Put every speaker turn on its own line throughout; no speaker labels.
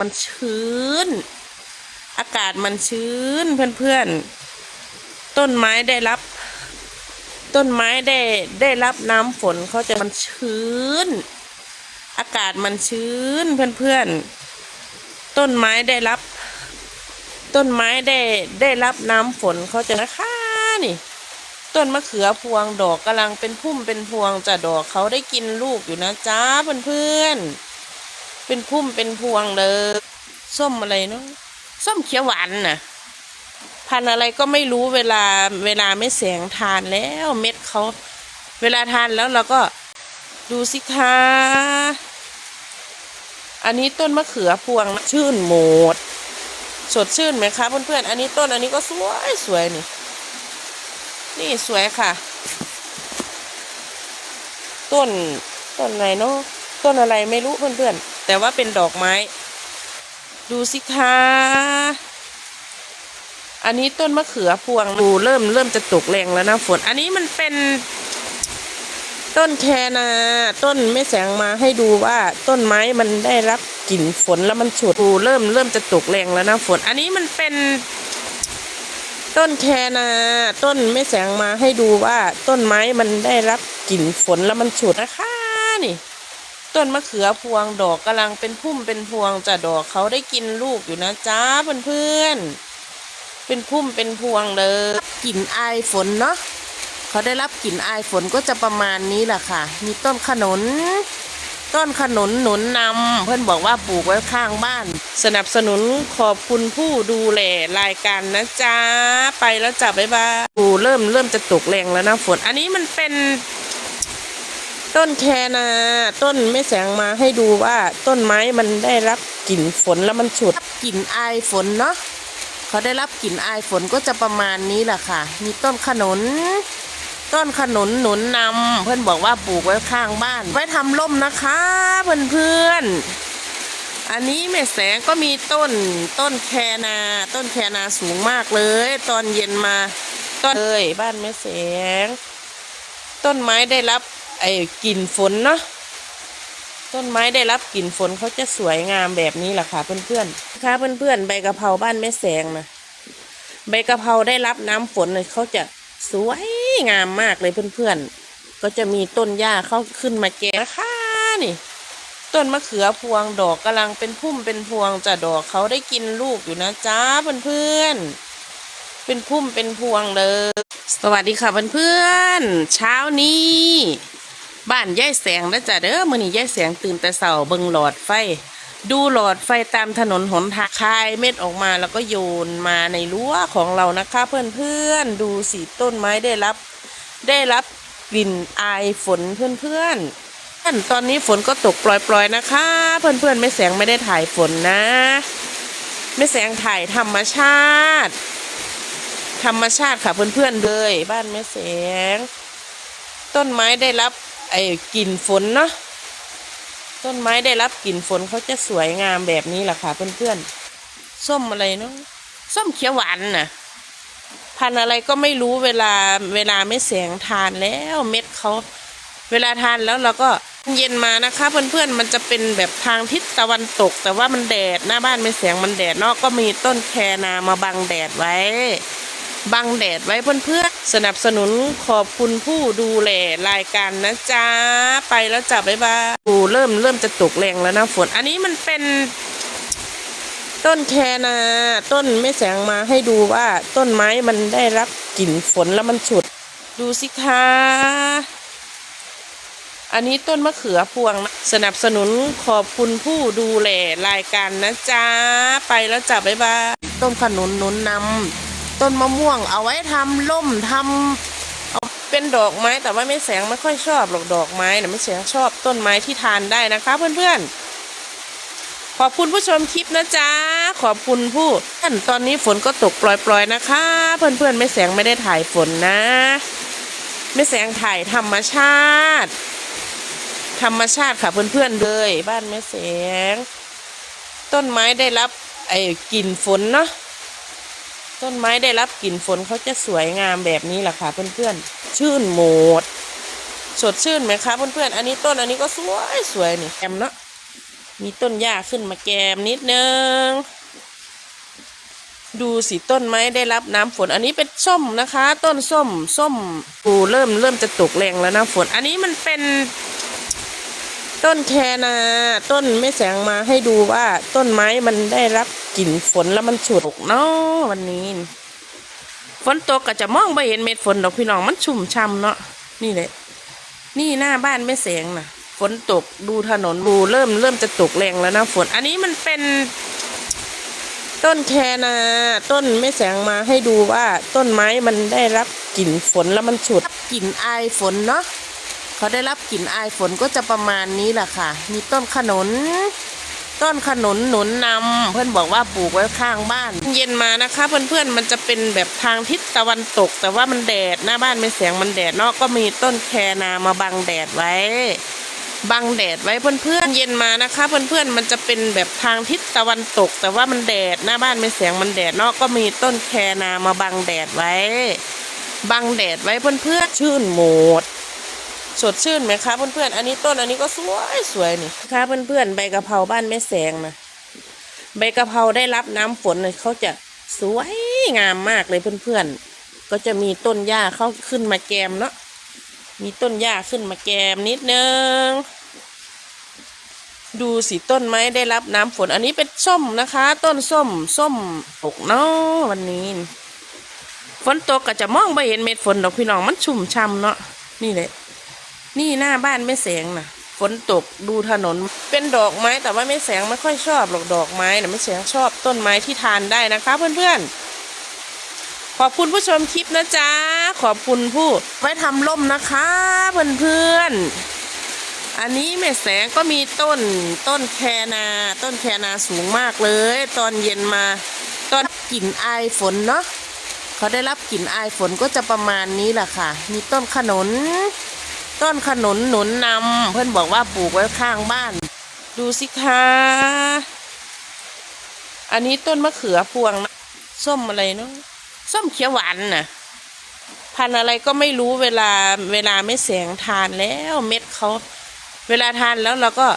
มันชื้น อากาศมันชื้นเพื่อนๆ ต้นไม้ได้รับ ต้นไม้ได้ได้รับน้ำฝนเขาจะมันชื้น อากาศมันชื้นเพื่อนๆ ต้นไม้ได้รับ ต้นไม้ได้ได้รับน้ำฝนเขาจะนะคะนี่ต้นมะเขือพวงดอกกำลังเป็นพุ่มเป็นพวงจะดอกเขาได้กินลูกอยู่นะจ้าเพื่อนๆ เป็นพุ่มเป็นพวงเลยส้มอะไรเนาะส้มเขียวหวานน่ะ พันอะไรก็ไม่รู้เวลาเวลาไม่แสงทานแล้วเม็ดเขาเวลาทานแล้วเราก็ดูสิคะอันนี้ต้นมะเขือพวงชื่นหมด สดชื่นไหมคะเพื่อนๆอันนี้ต้นอันนี้ก็สวยสวยนี่ นี่สวยค่ะ ต้นต้นไหนเนาะ ต้นอะไรไม่รู้เพื่อนๆ แต่ว่าเป็นดอกไม้ ดูสิคะอันนี้ต้นมะเขือพวงดูเริ่มเริ่มจะตกแรงแล้วนะฝน อันนี้มันเป็น ต้นแคนาต้นไม่แสงมาให้ดูว่าต้นไม้มันได้รับกลิ่นฝนแล้วมันฉุดดูเริ่มเริ่มจะตกแรงแล้วนะฝน อันนี้มันเป็น ต้นแคนาต้นไม่แสงมาให้ดูว่าต้นไม้มันได้รับกลิ่นฝนแล้วมันฉุดนะคะนี่ ต้นมะเขือพวงดอกกำลังเป็นพุ่มเป็นพวงจะดอกเขาได้กินลูกอยู่นะจ้าเพื่อนๆเป็นพุ่มเป็นพวงเลยกลิ่นอายฝนเนาะเขาได้รับกลิ่นอายฝนก็จะประมาณนี้แหละค่ะ มีต้นขนุน ต้นขนุนหนุนนำเพื่อนบอกว่าปลูกไว้ข้างบ้าน สนับสนุนขอบคุณผู้ดูแลรายการนะจ๊ะไปแล้วจ้ะบ๊ายบายดูเริ่มเริ่มจะตกแรงแล้วนะฝน อันนี้มันเป็น ต้นแคนา ต้นไม่แสงมาให้ดูว่าต้นไม้มันได้รับกลิ่นฝนแล้วมันฉุดกลิ่นอายฝนเนาะเขาได้รับกลิ่นอายฝนก็จะประมาณนี้แหละค่ะ มีต้นขนุน ต้นขนุนหนุนนำเพื่อนบอกว่าปลูกไว้ข้างบ้าน ไว้ทำร่มนะคะเพื่อนๆอันนี้แม่แสงก็มีต้นต้นแคนา ต้นแคนาสูงมากเลย ตอนเย็นมา ต้นเลยบ้านแม่แสง ต้นไม้ได้รับ ไอ้กลิ่นฝนเนาะต้นไม้ได้รับกลิ่นฝนเขาจะสวยงามแบบนี้แหละค่ะเพื่อนๆค่ะเพื่อนๆใบกะเพราบ้านแม่แสงนะใบกะเพราได้รับน้ำฝนเนี่ยเขาจะสวยงามมากเลยเพื่อนๆ ก็จะมีต้นหญ้าเข้าขึ้นมาแก่นะคะนี่ ต้นมะเขือพวงดอกกำลังเป็นพุ่มเป็นพวงจะดอกเขาได้กินลูกอยู่นะจ้าเพื่อนๆเป็นพุ่มเป็นพวงเลย สวัสดีค่ะเพื่อนๆเช้านี้ บ้านยายแสงนะจ๊ะเด้อมื่อนี้ยายแสงตื่นแต่เสาเบิงหลอดไฟ ดูหลอดไฟตามถนนหนทางคายเม็ดออกมาแล้วก็โยนมาในรั้วของเรานะคะ เพื่อนๆดูสิต้นไม้ได้รับ ได้รับกลิ่นอายฝนเพื่อนๆท่านตอนนี้ฝนก็ตกปล่อยๆนะคะ เพื่อนๆไม่แสงไม่ได้ถ่ายฝนนะไม่แสงถ่ายธรรมชาติ ธรรมชาติค่ะเพื่อนๆเลย บ้านแม่แสง ต้นไม้ได้รับ ไอ้กลิ่นฝนเนาะต้นไม้ได้รับกลิ่นฝนเขาจะสวยงามแบบนี้แหละค่ะเพื่อนๆส้มอะไรเนาะส้มเขียวหวานน่ะ พันอะไรก็ไม่รู้เวลาเวลาไม่แสงทานแล้วเม็ดเขาเวลาทานแล้วเราก็เย็นมานะคะ เพื่อนๆมันจะเป็นแบบทางทิศตะวันตก แต่ว่ามันแดดหน้าบ้านไม่แสงมันแดดนาะก็มีต้นแคนามาบังแดดไว้ บังแดดไว้เพื่อนๆ สนับสนุนขอบคุณผู้ดูแลรายการนะจ๊ะ ไปแล้วจ้ะบ๊ายบายดูเริ่มเริ่มจะตกแรงแล้วนะฝน อันนี้มันเป็นต้นแคนาต้นไม่แสงมาให้ดูว่าต้นไม้มันได้รับกลิ่นฝนแล้วมันฉุด ดูสิคะอันนี้ต้นมะเขือพวงนะสนับสนุนขอบคุณผู้ดูแลรายการนะจ๊ะ ไปแล้วจ้ะบ๊ายบาย ต้นขนุนนุนนำ ต้นมะม่วง เอาไว้ทำล่มทำเอาเป็นดอกไม้ แต่ว่าไม่แสงไม่ค่อยชอบหรอกดอกไม้นะไม่แสงชอบต้นไม้ที่ทานได้นะคะ เพื่อนๆ ขอบคุณผู้ชมคลิปนะจ๊ะ ขอบคุณผู้ท่านตอนนี้ฝนก็ตกปล่อยๆนะคะ เพื่อนๆ ไม่แสงไม่ได้ถ่ายฝนนะ ไม่แสงถ่ายธรรมชาติ ธรรมชาติค่ะเพื่อนๆเลยบ้านแม่แสง ต้นไม้ได้รับไอ้กลิ่นฝนเนาะ ต้นไม้ได้รับกลิ่นฝนเขาจะสวยงามแบบนี้แหละค่ะเพื่อนๆ ชื่นหมด สดชื่นไหมคะเพื่อนๆ อันนี้ต้นอันนี้ก็สวยสวยนี่แอมเนาะ มีต้นหญ้าขึ้นมาแกมนิดนึง ดูสิต้นไม้ได้รับน้ำฝน อันนี้เป็นส้มนะคะ ต้นส้ม ส้มปูเริ่มเริ่มจะตกแรงแล้วนะฝน อันนี้มันเป็นต้นแคนาต้นไม่แสงมาให้ดูว่าต้นไม้มันได้รับ กลิ่นฝนแล้วมันฉุดเนาะวันนี้ ฝนตกก็จะมองไม่เห็นเม็ดฝนดอกพี่น้องมันชุ่มช่ำเนาะนี่เลยนี่หน้าบ้านไม่แสงน่ะ ฝนตกดูถนนดูเริ่มเริ่มจะตกแรงแล้วนะฝน อันนี้มันเป็นต้นแคนาต้นไม่แสงมาให้ดูว่าต้นไม้มันได้รับกลิ่นฝนแล้วมันฉุดกลิ่นอายฝนเนาะเขาได้รับกลิ่นอายฝนก็จะประมาณนี้แหละค่ะ มีต้นขนุน ต้นขนุนหนุนนำเพื่อนบอกว่าปลูกไว้ข้างบ้าน เย็นมานะคะ เพื่อนๆมันจะเป็นแบบทางทิศตะวันตก แต่ว่ามันแดดหน้าบ้านไม่แสงมันแดดนาะก็มีต้นแคนามาบังแดดไว้บังแดดไว้เพื่อนๆเย็นมานะคะ เพื่อนๆมันจะเป็นแบบทางทิศตะวันตก แต่ว่ามันแดดหน้าบ้านไม่แสงมันแดดนาะก็มีต้นแคนามาบังแดดไว้บังแดดไว้เพื่อนๆชื่นหมด สดชื่นไหมคะเพื่อนๆ อันนี้ต้นอันนี้ก็สวยสวยนี่ค่ะเพื่อนๆ ใบกะเพราบ้านแม่แสงนะใบกะเพราได้รับน้ำฝนเนี่ยเขาจะสวยงามมากเลยเพื่อนๆ ก็จะมีต้นหญ้าเข้าขึ้นมาแกมเนาะมีต้นหญ้าขึ้นมาแกมนิดนึง ดูสิต้นไม้ได้รับน้ำฝน อันนี้เป็นส้มนะคะ ต้นส้มส้มตกเนาะวันนี้ ฝนตกก็จะมองไม่เห็นเม็ดฝนดอกพี่น้องมันชุ่มช่ำเนาะนี่เลย นี่หน้าบ้านไม่แสงนะฝนตกดูถนน เป็นดอกไม้แต่ว่าไม่แสงไม่ค่อยชอบหรอกดอกไม้นะไม่แสงชอบต้นไม้ที่ทานได้นะคะ เพื่อนๆ ขอบคุณผู้ชมคลิปนะจ๊ะ ขอบคุณผู้ไว้ทำร่มนะคะ เพื่อนๆ อันนี้แม่แสงก็มีต้นต้นแคนา ต้นแคนาสูงมากเลย ตอนเย็นมาตอนกลิ่นอายฝนเนาะเขาได้รับกลิ่นอายฝนก็จะประมาณนี้แหละค่ะ มีต้นขนุน ต้นขนุนหนุนนำเพื่อนบอกว่าปลูกไว้ข้างบ้าน ดูสิคะอันนี้ต้นมะเขือพวงนะส้มอะไรเนาะส้มเขียวหวานน่ะ พันอะไรก็ไม่รู้เวลาเวลาไม่แสงทานแล้วเม็ดเขาเวลาทานแล้วเราก็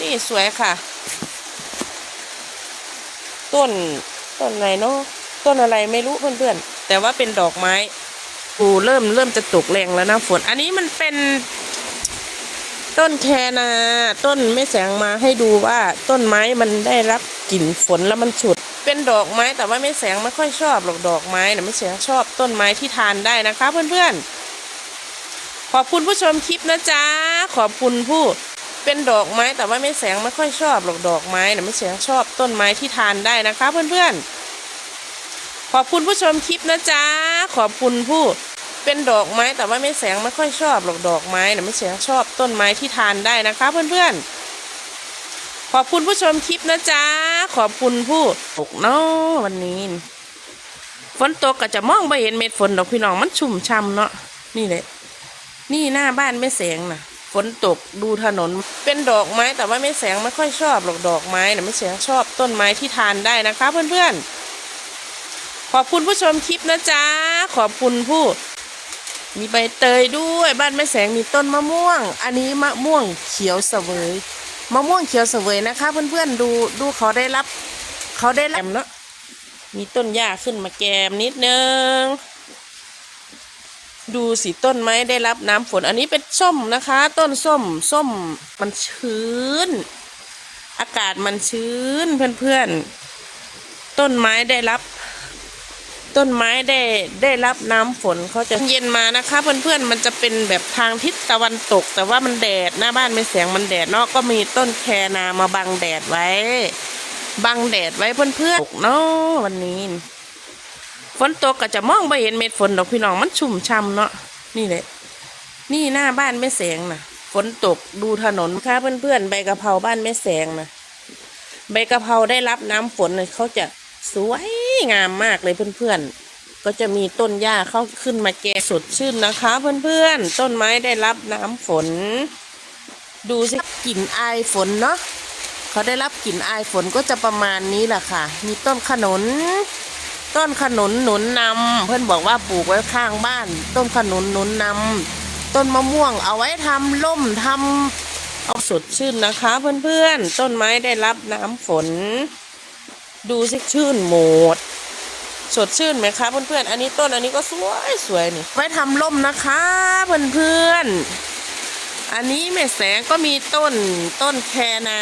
นี่สวยค่ะ ต้นต้นอะไรเนาะต้นอะไรไม่รู้เพื่อนๆแต่ว่าเป็นดอกไม้ ปูเริ่มเริ่มจะตกแรงแล้วนะฝน อันนี้มันเป็นต้นแคนาต้นไม่แสงมาให้ดูว่าต้นไม้มันได้รับกลิ่นฝนแล้วมันฉุด เป็นดอกไม้แต่ว่าไม่แสงไม่ค่อยชอบหรอกดอกไม้นะไม่แสงชอบต้นไม้ที่ทานได้นะคะเพื่อนๆ ขอบคุณผู้ชมคลิปนะจ๊ะขอบคุณผู้เป็นดอกไม้แต่ว่าไม่แสงไม่ค่อยชอบหรอกดอกไม้นะไม่แสงชอบต้นไม้ที่ทานได้นะคะเพื่อนๆ ขอบคุณผู้ชมคลิปนะจ๊ะ ขอบคุณผู้เป็นดอกไม้แต่ว่าไม่แสงไม่ค่อยชอบหรอกดอกไม้นะไม่แสงชอบต้นไม้ที่ทานได้นะคะเพื่อนๆ ขอบคุณผู้ชมคลิปนะจ๊ะ ขอบคุณผู้ตกเนาะวันนี้ ฝนตกก็จะมองไม่เห็นเม็ดฝนดอกพี่น้องมันชุ่มช่ำเนาะนี่เลยนี่หน้าบ้านไม่แสงนะฝนตกดูถนนเป็นดอกไม้แต่ว่าไม่แสงไม่ค่อยชอบหรอกดอกไม้นะไม่แสงชอบต้นไม้ที่ทานได้นะคะเพื่อนๆ ขอบคุณผู้ชมคลิปนะจ๊ะ ขอบคุณผู้ มีใบเตยด้วยบ้านแม่แสงมีต้นมะม่วง อันนี้มะม่วงเขียวเสวยมะม่วงเขียวเสวยนะคะ เพื่อนๆดูดูเขาได้รับ เขาได้รับเนาะมีต้นหญ้าขึ้นมาแกมนิดนึง ดูสิต้นไม้ได้รับน้ำฝน อันนี้เป็นส้มนะคะ ต้นส้ม ส้มมันชื้น อากาศมันชื้นเพื่อนๆ ต้นไม้ได้รับ ต้นไม้ได้ได้รับน้ำฝนเขาจะเย็นมานะคะ เพื่อนๆมันจะเป็นแบบทางทิศตะวันตก แต่ว่ามันแดดหน้าบ้านไม่แสงมันแดดเนาะก็มีต้นแคนามาบังแดดไว้ บังแดดไว้เพื่อนๆตกเนาะวันนี้ ฝนตกก็จะมองไม่เห็นเม็ดฝนดอกพี่น้องมันชุ่มช่ำเนาะนี่เลยนี่หน้าบ้านไม่แสงนะฝนตกดูถนนค่ะเพื่อนๆใบกะเพราบ้านไม่แสงนะใบกะเพราได้รับน้ำฝนเนี่ยเขาจะ สวยงามมากเลยเพื่อนๆ ก็จะมีต้นหญ้าเข้าขึ้นมาแก่สดชื่นนะคะ เพื่อนๆ ต้นไม้ได้รับน้ำฝน ดูสิกลิ่นอายฝนเนาะเขาได้รับกลิ่นอายฝนก็จะประมาณนี้แหละค่ะ มีต้นขนุน ต้นขนุนหนุนนำเพื่อนบอกว่าปลูกไว้ข้างบ้าน ต้นขนุนหนุนนำต้นมะม่วงเอาไว้ทำล่มทำเอาสดชื่นนะคะ เพื่อนๆ ต้นไม้ได้รับน้ำฝน ดูสิชื่นหมด สดชื่นไหมคะเพื่อนๆ อันนี้ต้นอันนี้ก็สวยสวยนี่ ไว้ทำร่มนะคะเพื่อนๆ อันนี้แม่แสงก็มีต้นต้นแคนา